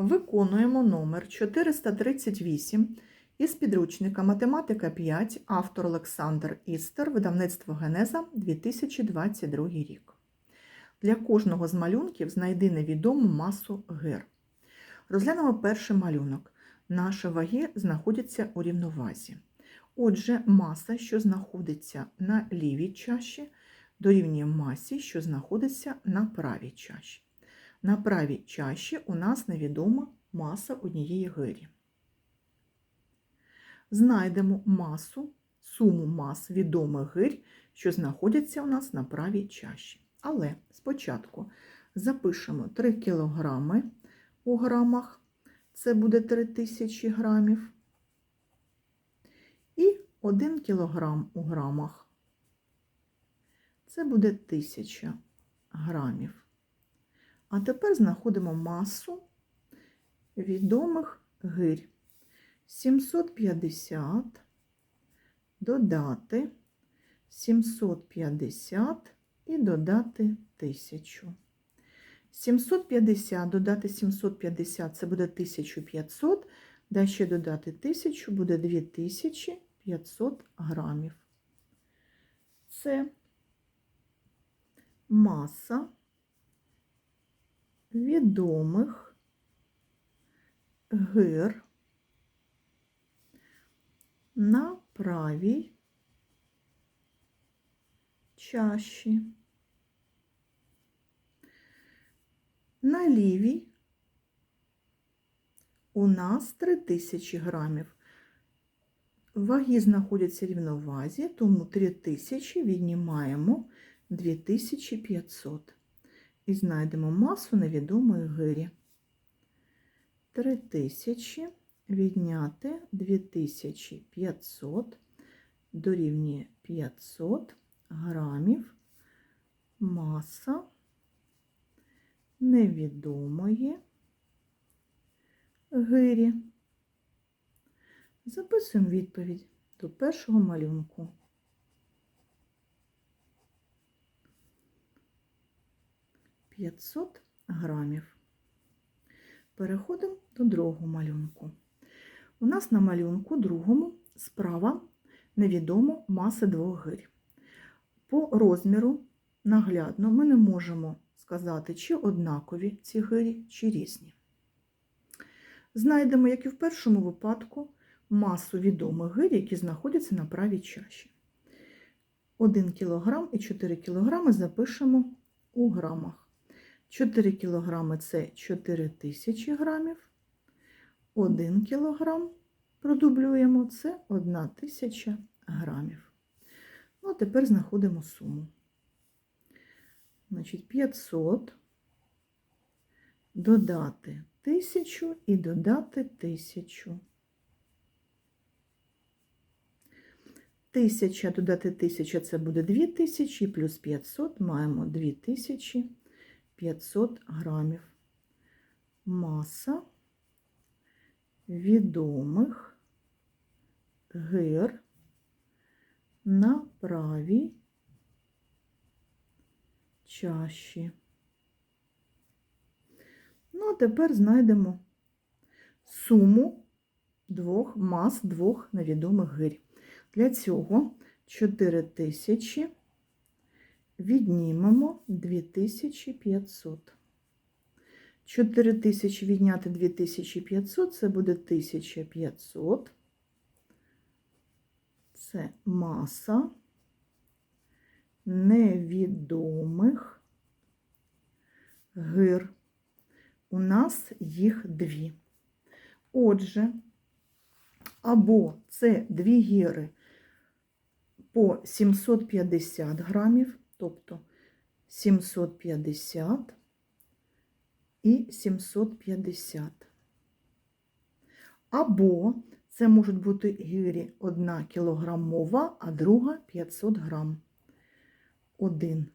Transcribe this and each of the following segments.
Виконуємо номер 438 із підручника Математика 5, автор Олександр Істер, видавництво Генеза 2022 рік. Для кожного з малюнків знайди невідому масу гир. Розглянемо перший малюнок. Наші ваги знаходяться у рівновазі. Отже, маса, що знаходиться на лівій чаші, дорівнює масі, що знаходиться на правій чаші. На правій чаші у нас невідома маса однієї гирі. Знайдемо масу, суму мас відомих гирь, що знаходяться у нас на правій чаші. Але спочатку запишемо 3 кг у грамах, це буде 3000 грамів, і 1 кг у грамах, це буде 1000 грамів. А тепер знаходимо масу відомих гирь. 750 додати 750 і додати 1000. 750 додати 750 це буде 1500, да ще додати 1000 буде 2500 грамів. Це маса відомих гир на правій чаші. На лівій у нас 3000 грамів. Ваги знаходяться в рівновазі, тому 3000 віднімаємо 2500 і знайдемо масу невідомої гирі. 3000 відняти 2500 дорівнює 500 грамів маса невідомої гирі. Записуємо відповідь до першого малюнку. П'ятсот грамів. Переходимо до другого малюнку. У нас на малюнку другому справа невідомо маса двох гирь. По розміру наглядно ми не можемо сказати, чи однакові ці гирі, чи різні. Знайдемо, як і в першому випадку, масу відомих гирь, які знаходяться на правій чаші. 1 кг і 4 кг запишемо у грамах. 4 кг це 4000 грамів. 1 кг продублюємо це 1000 грамів. Ну, а тепер знаходимо суму. Значить, 500 додати 1000 і додати 1000. 1000 додати 1000 це буде 2000, плюс 500 маємо 2500 грамів. Маса відомих гир на правій чаші. Ну, а тепер знайдемо суму двох мас двох невідомих гирь. Для цього 4000 віднімемо 2500. 4000 відняти 2500 це буде 1500. Це маса невідомих гир. У нас їх дві. Отже, або це дві гіри по 750 грамів, тобто 750 і 750. Або це можуть бути гирі 1 кілограмова, а друга 500 грам. 1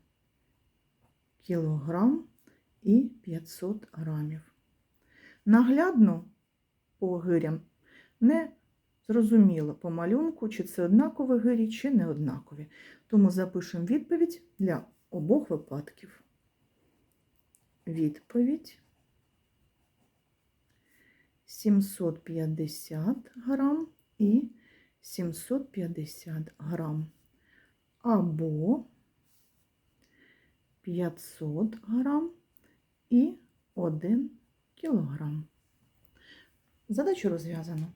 кілограм і 500 грамів. Наглядно по гирям не Зрозуміло по малюнку, чи це однакові гирі, чи не однакові. Тому запишемо відповідь для обох випадків. Відповідь 750 грам і 750 грам. Або 500 грам і 1 кілограм. Задачу розв'язано.